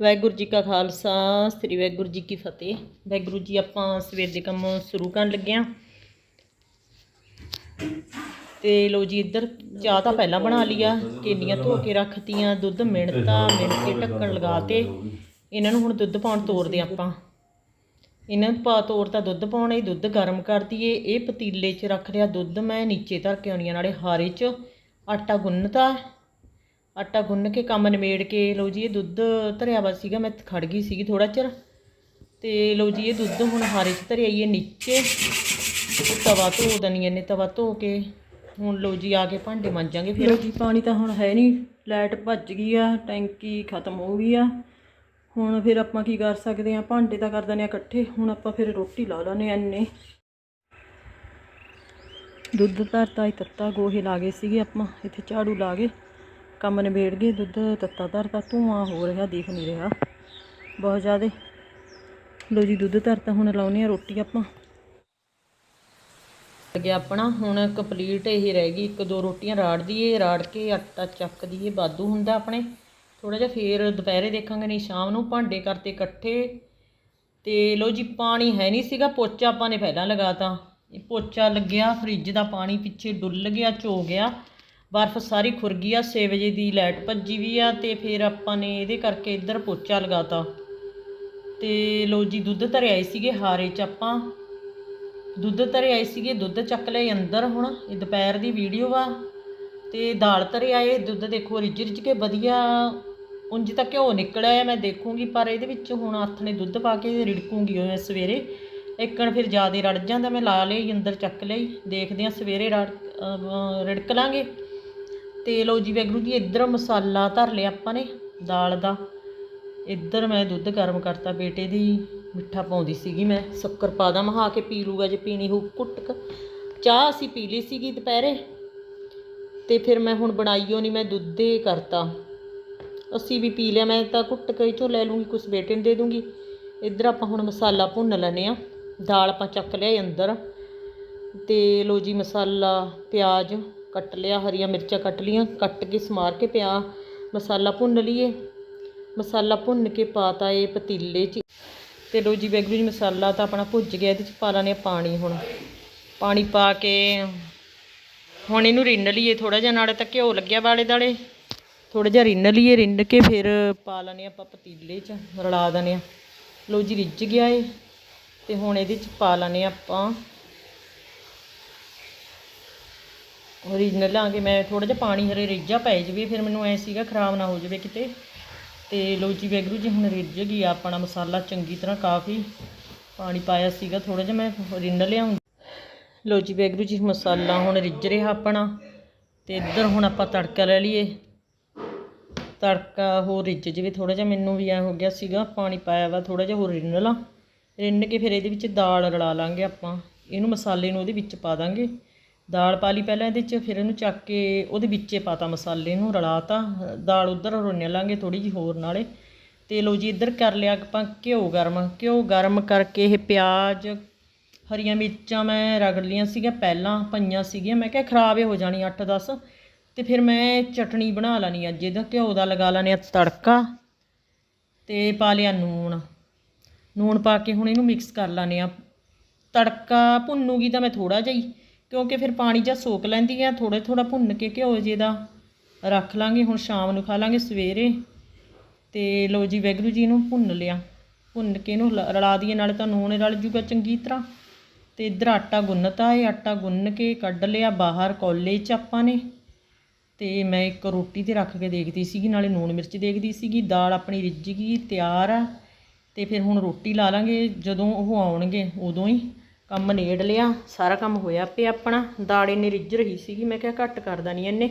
ਵਾਹਿਗੁਰੂ ਜੀ ਕਾ ਖਾਲਸਾ, ਸ੍ਰੀ ਵਾਹਿਗੁਰੂ ਜੀ ਕੀ ਫਤਿਹ। ਵਾਹਿਗੁਰੂ ਜੀ, ਆਪਾਂ ਸਵੇਰ ਦੇ ਕੰਮ ਸ਼ੁਰੂ ਕਰਨ ਲੱਗੇ ਆਂ। ਤੇ ਲੋ ਜੀ, ਇੱਧਰ ਚਾਹ ਤਾਂ ਪਹਿਲਾਂ ਬਣਾ ਲਿਆ ਕੇਨੀਆਂ ਧੋ ਕੇ ਰੱਖਤੀਆਂ, ਦੁੱਧ ਮਿਣਤਾ ਮਿਣ ਕੇ ਢੱਕਣ ਲਗਾਤੇ ਇਹਨਾਂ ਨੂੰ ਹੁਣ ਦੁੱਧ ਪਾਉਣ ਤੋਰਦੇ ਆਪਾਂ। ਇਹਨਾਂ ਨੂੰ ਪਾ ਤੋਰਤਾ ਦੁੱਧ ਪਾਉਣਾ ਇਹ ਦੁੱਧ ਗਰਮ ਕਰ ਦਈਏ। ਇਹ ਪਤੀਲੇ 'ਚ ਰੱਖ ਲਿਆ ਦੁੱਧ ਮੈਂ, ਨੀਚੇ ਧਰ ਕੇ ਆਉਣੀ ਆ, ਨਾਲੇ ਹਾਰੇ 'ਚ। ਆਟਾ ਗੁੰਨਤਾ। ਆਟਾ ਗੁੰਨ ਕੇ ਕੰਮ ਨਿਮੇੜ ਕੇ, ਲਓ ਜੀ ਇਹ ਦੁੱਧ ਧਰਿਆ ਵਾ ਸੀਗਾ, ਮੈਂ ਖੜ ਗਈ ਸੀਗੀ ਥੋੜਾ ਚਿਰ। ਤੇ ਲਓ ਜੀ ਇਹ ਦੁੱਧ ਹੁਣ ਹਾਰੇ 'ਚ ਧਰਿਆ ਹੀ ਹੈ ਨੀਚੇ। ਤਵਾ ਧੋ ਦਣੀ ਇਹਨੇ ਤਵਾ ਧੋ ਕੇ। ਹੁਣ ਲਓ ਜੀ ਆ ਕੇ ਭਾਂਡੇ ਮਾਂਜਾਂਗੇ ਫਿਰ। ਲਓ ਜੀ, ਪਾਣੀ ਤਾਂ ਹੁਣ ਹੈ ਨਹੀਂ, ਲਾਈਟ ਭੱਜ ਗਈ ਆ, ਟੈਂਕੀ ਖਤਮ ਹੋ ਗਈ ਆ। ਹੁਣ ਫਿਰ ਆਪਾਂ ਕੀ ਕਰ ਸਕਦੇ ਆ, ਭਾਂਡੇ ਤਾਂ ਕਰ ਦਿੰਦੇ ਆ ਇਕੱਠੇ, ਹੁਣ ਆਪਾਂ ਫਿਰ ਰੋਟੀ ਲਾ ਲਾਨੇ ਐਨੇ ਦੁੱਧ ਧਰਤਾ ਹੀ ਤੱਤਾ ਗੋਹੇ ਲਾ ਗਏ ਸੀਗੇ ਆਪਾਂ, ਇੱਥੇ ਝਾੜੂ ਲਾ ਗਏ ਕੰਮ ਨਿਬੇੜ ਗਏ ਦੁੱਧ ਤੱਤਾ ਧਰਤਾ, ਧੂਆਂ ਹੋ ਰਿਹਾ, ਦੇਖ ਨਹੀਂ ਰਿਹਾ। ਬਹੁਤ ਜ਼ਿਆਦੇ। ਲੋ ਜੀ, ਦੁੱਧ ਧਰਤਾ, ਹੁਣ ਲਾਉਨੇ ਆ ਰੋਟੀ ਆਪਾਂ। ਲੱਗਿਆ ਆਪਣਾ, ਹੁਣ ਕੰਪਲੀਟ ਇਹ ਰਹਿ ਗਈ, ਇੱਕ ਦੋ ਰੋਟੀਆਂ ਰਾੜ ਦਈਏ, ਰਾੜ ਕੇ ਆਟਾ ਚੱਕ ਦਈਏ ਬਾਦੂ ਹੁੰਦਾ ਆਪਣੇ। ਥੋੜਾ ਜਿਹਾ ਫੇਰ ਦੁਪਹਿਰੇ ਦੇਖਾਂਗੇ, ਨਹੀਂ ਸ਼ਾਮ ਨੂੰ, ਭਾਂਡੇ ਕਰਤੇ ਇਕੱਠੇ। ਤੇ ਲੋ ਜੀ, ਪਾਣੀ ਹੈ ਨਹੀਂ ਸੀਗਾ, ਪੋਚਾ ਆਪਾਂ ਨੇ ਪਹਿਲਾਂ ਲਗਾਤਾ। ਇਹ ਪੋਚਾ ਲੱਗਿਆ, ਫ੍ਰਿਜ ਦਾ ਪਾਣੀ ਪਿੱਛੇ ਡੁੱਲ ਗਿਆ, ਚੋ ਗਿਆ। ਬਰਫ਼ ਸਾਰੀ ਖੁਰ ਗਈ ਆ 6 ਵਜੇ ਦੀ ਲਾਈਟ ਭੱਜੀ ਵੀ ਆ ਤੇ ਫਿਰ ਆਪਾਂ ਨੇ ਇਹਦੇ ਕਰਕੇ ਇੱਧਰ ਪੋਚਾ ਲਗਾਤਾ। ਤੇ ਲੋ ਜੀ, ਦੁੱਧ ਧਰੇ ਆਏ ਸੀਗੇ ਹਾਰੇ ਚ ਆਪਾਂ। ਦੁੱਧ ਧਰੇ ਆਏ ਸੀਗੇ, ਦੁੱਧ ਚੱਕ ਲਏ ਅੰਦਰ ਹੁਣ, ਇਹ ਦੁਪਹਿਰ ਦੀ ਵੀਡੀਓ ਆ। ਤੇ ਦਾਲ ਧਰੇ ਆਏ, ਦੁੱਧ ਦੇਖੋ ਰਿੱਝ ਰਿੱਝ ਕੇ ਵਧੀਆ ਉਂਝ ਤਾਂ ਘਿਓ ਨਿਕਲਿਆ ਆ, ਮੈਂ ਦੇਖੂੰਗੀ, ਪਰ ਇਹਦੇ ਵਿੱਚ ਹੁਣ ਹੱਥ ਨੇ ਦੁੱਧ ਪਾ ਕੇ ਰਿੜਕੂੰਗੀ ਉਹ ਮੈਂ ਸਵੇਰੇ। ਇੱਕਣ ਫਿਰ ਜ਼ਿਆਦਾ ਰੜ ਜਾਂਦਾ, ਮੈਂ ਲਾ ਲਈ ਅੰਦਰ ਚੱਕ ਲਈ ਦੇਖਦੇ ਆ ਸਵੇਰੇ ਰੜ ਅਹ ਰਿੜਕ ਲਾਂਗੇ। ਤੇ ਲਓ ਜੀ ਵੈਗਰੂ ਜੀ, ਇੱਧਰ ਮਸਾਲਾ ਧਰ ਲਿਆ ਆਪਾਂ ਨੇ, ਦਾਲ ਦਾ। ਇੱਧਰ ਮੈਂ ਦੁੱਧ ਗਰਮ ਕਰਤਾ ਬੇਟੇ ਦੀ, ਮਿੱਠਾ ਪਾਉਂਦੀ ਸੀਗੀ ਮੈਂ, ਸ਼ੱਕਰ ਪਾ ਦਾਂ, ਮਹਾ ਕੇ ਪੀ ਲੂਗਾ ਜੇ ਪੀਣੀ ਹੋ ਕੁੱਟ ਚਾਹ ਅਸੀਂ ਪੀ ਲਈ ਸੀਗੀ ਦੁਪਹਿਰੇ, ਤੇ ਫਿਰ ਮੈਂ ਹੁਣ ਬਣਾਈਓ ਨਹੀਂ ਮੈਂ ਦੁੱਧ ਹੀ ਕਰਤਾ। ਅਸੀਂ ਵੀ ਪੀ ਲਿਆ, ਮੈਂ ਤਾਂ ਕੁੱਟ ਕੇ ਚੋਂ ਲੈ ਲੂੰਗੀ ਕੁਛ ਬੇਟੇ ਨੂੰ ਦੇ ਦੂੰਗੀ ਇੱਧਰ ਆਪਾਂ ਹੁਣ ਮਸਾਲਾ ਭੁੰਨ ਲੈਨੇ ਆ। ਦਾਲ ਆਪਾਂ ਚੱਕ ਲਿਆ ਅੰਦਰ, ਤੇ ਲੋ ਜੀ ਮਸਾਲਾ, ਪਿਆਜ਼ ਕੱਟ ਲਿਆ, ਹਰੀਆਂ ਮਿਰਚਾਂ ਕੱਟ ਲੀਆਂ, ਕੱਟ ਕੇ ਸਮਾਰ ਕੇ ਪਿਆ, ਮਸਾਲਾ ਭੁੰਨ ਲਈਏ। ਮਸਾਲਾ ਭੁੰਨ ਕੇ ਪਾਤਾ ਇਹ ਪਤੀਲੇ 'ਚ। ਤੇ ਲੋ ਜੀ ਵੈਗਰੂ ਜੀ, ਮਸਾਲਾ ਤਾਂ ਆਪਣਾ ਭੁੱਜ ਗਿਆ, ਇਹਦੇ 'ਚ ਪਾ ਲਾਨੇ ਪਾਣੀ ਹੁਣ। ਪਾਣੀ ਪਾ ਕੇ ਹੁਣ ਇਹਨੂੰ ਰਿੰਨ ਲਈਏ ਥੋੜਾ ਜਿਹਾ, ਨਾਲੇ ਤਾਂ ਘਿਓ ਲੱਗਿਆ ਵਾਲੇ ਦਾਲੇ। ਥੋੜਾ ਜਿਹਾ ਰਿੰਨ ਲਈਏ, ਰਿੰਨ ਕੇ ਫਿਰ ਪਾ ਲਾਨੇ ਆਪਾਂ ਪਤੀਲੇ 'ਚ, ਰਲਾ ਦਨੇ ਆ ਲੋ ਜੀ, ਰਿੱਝ ਗਿਆ ਏ ਤੇ ਹੁਣ ਇਹਦੇ 'ਚ ਪਾ ਲਾਨੇ ਆਪਾਂ ਓਰੀਜਨਲ ਲਾਂਗੇ ਮੈਂ ਥੋੜਾ ਜਿਹਾ ਪਾਣੀ ਹਰੇ ਰਿੱਝਾ ਪੈ ਜਵੇ, ਫਿਰ ਮੈਨੂੰ ਐ ਸੀਗਾ ਖਰਾਬ ਨਾ ਹੋ ਜਾਵੇ ਕਿਤੇ। ਤੇ ਲੋ ਜੀ ਵੈਗਰੂ ਜੀ ਹੁਣ ਰਿੱਝ ਗਈ ਆ ਆਪਣਾ ਮਸਾਲਾ ਚੰਗੀ ਤਰ੍ਹਾਂ ਕਾਫੀ ਪਾਣੀ ਪਾਇਆ ਸੀਗਾ ਥੋੜਾ ਜਿਹਾ ਮੈਂ ਰਿੰਨ ਲਿਆ ਲੋ ਜੀ ਵੈਗਰੂ ਜੀ ਮਸਾਲਾ ਹੁਣ ਰਿੱਝ ਰਿਹਾ ਆਪਣਾ, ਤੇ ਇੱਧਰ ਹੁਣ ਆਪਾਂ ਤੜਕਾ ਲੈ ਲਈਏ। ਤੜਕਾ ਹੋਰ ਰਿੱਝ ਜਵੇ ਥੋੜਾ ਜਿਹਾ ਮੈਨੂੰ ਵੀ ਐ ਹੋ ਗਿਆ ਸੀਗਾ, ਪਾਣੀ ਪਾਇਆ ਵਾ ਥੋੜਾ ਜਿਹਾ ਹੋਰ ਰਿੰਨ ਲਾ ਰਿੰਨ ਕੇ ਫਿਰ ਇਹਦੇ ਵਿੱਚ ਦਾਲ ਰਲਾ ਲਾਂਗੇ ਆਪਾਂ, ਇਹਨੂੰ ਮਸਾਲੇ ਨੂੰ ਉਹਦੇ ਵਿੱਚ ਪਾ ਦਾਂਗੇ। ਦਾਲ ਪਾ ਲਈ ਪਹਿਲਾਂ ਇਹਦੇ 'ਚ, ਫਿਰ ਇਹਨੂੰ ਚੱਕ ਕੇ ਉਹਦੇ ਵਿੱਚੇ ਪਾਤਾ ਮਸਾਲੇ ਨੂੰ ਰਲਾਤਾ ਦਾਲ ਉਧਰ ਰੋਣੇ ਲਾਂਗੇ ਥੋੜੀ ਜੀ ਹੋਰ ਨਾਲੇ। ਤੇ ਲੋ ਜੀ, ਇੱਧਰ ਕਰ ਲਿਆ ਆਪਾਂ ਘਿਓ ਗਰਮ। ਘਿਓ ਗਰਮ ਕਰਕੇ ਇਹ ਪਿਆਜ਼, ਹਰੀਆਂ ਮਿਰਚਾਂ ਮੈਂ ਰਗੜ ਲੀਆਂ ਸੀਗੀਆਂ ਪਹਿਲਾਂ, ਪਈਆਂ ਸੀਗੀਆਂ। ਮੈਂ ਕਿਹਾ ਖਰਾਬ ਹੋ ਜਾਣੀ 8-10 ਤੇ ਫਿਰ ਮੈਂ ਚਟਣੀ ਬਣਾ ਲੈਣੀ ਅੱਜ ਇਹਦਾ। ਘਿਓ ਦਾ ਲਗਾ ਲੈਣੇ ਆ ਤੜਕਾ। ਤੇ ਪਾ ਲਿਆ ਨੂਣ। ਨੂਣ ਪਾ ਕੇ ਹੁਣ ਇਹਨੂੰ ਮਿਕਸ ਕਰ ਲਾਨੇ ਆ। ਤੜਕਾ ਭੁੰਨੂਗੀ ਤਾਂ ਮੈਂ ਥੋੜਾ ਜਿਹਾ ਹੀ। ਕਿਉਂਕਿ ਫਿਰ ਪਾਣੀ ਜਾਂ ਸੋਕ ਲੈਂਦੀ ਆ ਥੋੜਾ ਥੋੜਾ ਭੁੰਨ ਕੇ ਘਿਓ ਜੇ ਦਾ ਰੱਖ ਲਾਂਗੇ, ਹੁਣ ਸ਼ਾਮ ਨੂੰ ਖਾ ਲਾਂਗੇ ਸਵੇਰੇ। ਤੇ ਲੋ ਜੀ, ਵੈਗਰੂ ਜੀ ਨੂੰ ਭੁੰਨ ਲਿਆ। ਭੁੰਨ ਕੇ ਇਹਨੂੰ ਲ- ਰਲਾ ਦਈਏ, ਨਾਲੇ ਤਾਂ ਨੂਣ ਰਲ ਜੂਗਾ ਚੰਗੀ ਤਰ੍ਹਾਂ। ਤੇ ਇੱਧਰ ਆਟਾ ਗੁੰਨਤਾ ਇਹ ਆਟਾ ਗੁੰਨ ਕੇ ਕੱਢ ਲਿਆ, ਬਾਹਰ ਕੌਲੇ 'ਚ ਆਪਾਂ ਨੇ। ਤੇ ਮੈਂ ਇੱਕ ਰੋਟੀ ਤੇ ਰੱਖ ਕੇ ਦੇਖਦੀ ਸੀਗੀ, ਨਾਲੇ ਨੂਣ ਮਿਰਚ ਦੇਖਦੀ ਸੀਗੀ, ਦਾਲ ਆਪਣੀ ਰਿੱਝ ਗਈ, ਤਿਆਰ ਆ। ਤੇ ਫਿਰ ਹੁਣ ਰੋਟੀ ਲਾ ਲਾਂਗੇ, ਜਦੋਂ ਉਹ ਆਉਣਗੇ ਉਦੋਂ ਹੀ। ਕੰਮ ਨੇੜ ਲਿਆ, ਸਾਰਾ ਕੰਮ ਹੋਇਆ ਪਿਆ ਆਪਣਾ। ਦਾਲ ਇੰਨੀ ਰਿੱਝ ਰਹੀ ਸੀਗੀ, ਮੈਂ ਕਿਹਾ ਘੱਟ ਕਰ ਦੇਣੀ ਇਹਨੇ,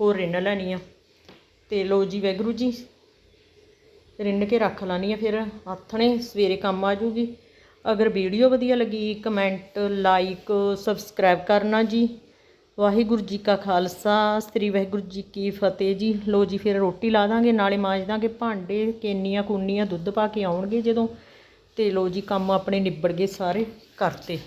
ਹੋਰ ਰਿੰਨ ਲੈਣੀ ਆ। ਤੇ ਲੋ ਜੀ ਵੈਗਰੂ ਜੀ, ਰਿੰਨ ਕੇ ਰੱਖ ਲਾਣੀ ਆ ਫਿਰ। ਆਥਣੇ ਸਵੇਰੇ ਕੰਮ ਆ ਜੂਗੀ। ਅਗਰ ਵੀਡੀਓ ਵਧੀਆ ਲੱਗੀ, ਕਮੈਂਟ, ਲਾਈਕ, ਸਬਸਕ੍ਰਾਈਬ ਕਰਨਾ ਜੀ। ਵਾਹਿਗੁਰੂ ਜੀ ਕਾ ਖਾਲਸਾ, ਸ੍ਰੀ ਵਾਹਿਗੁਰੂ ਜੀ ਕੀ ਫਤਿਹ ਜੀ। ਲੋ ਜੀ ਫਿਰ ਰੋਟੀ ਲਾ ਦਾਂਗੇ, ਨਾਲੇ ਮਾਂਜ ਦਾਂਗੇ ਭਾਂਡੇ ਕੇਨੀਆਂ ਕੂਨੀਆਂ ਦੁੱਧ ਪਾ ਕੇ ਆਉਣਗੇ ਜਦੋਂ। ਤੇ ਲੋ ਜੀ ਕੰਮ ਆਪਣੇ ਨਿਬੜ ਗਏ ਸਾਰੇ ਕਰਤੇ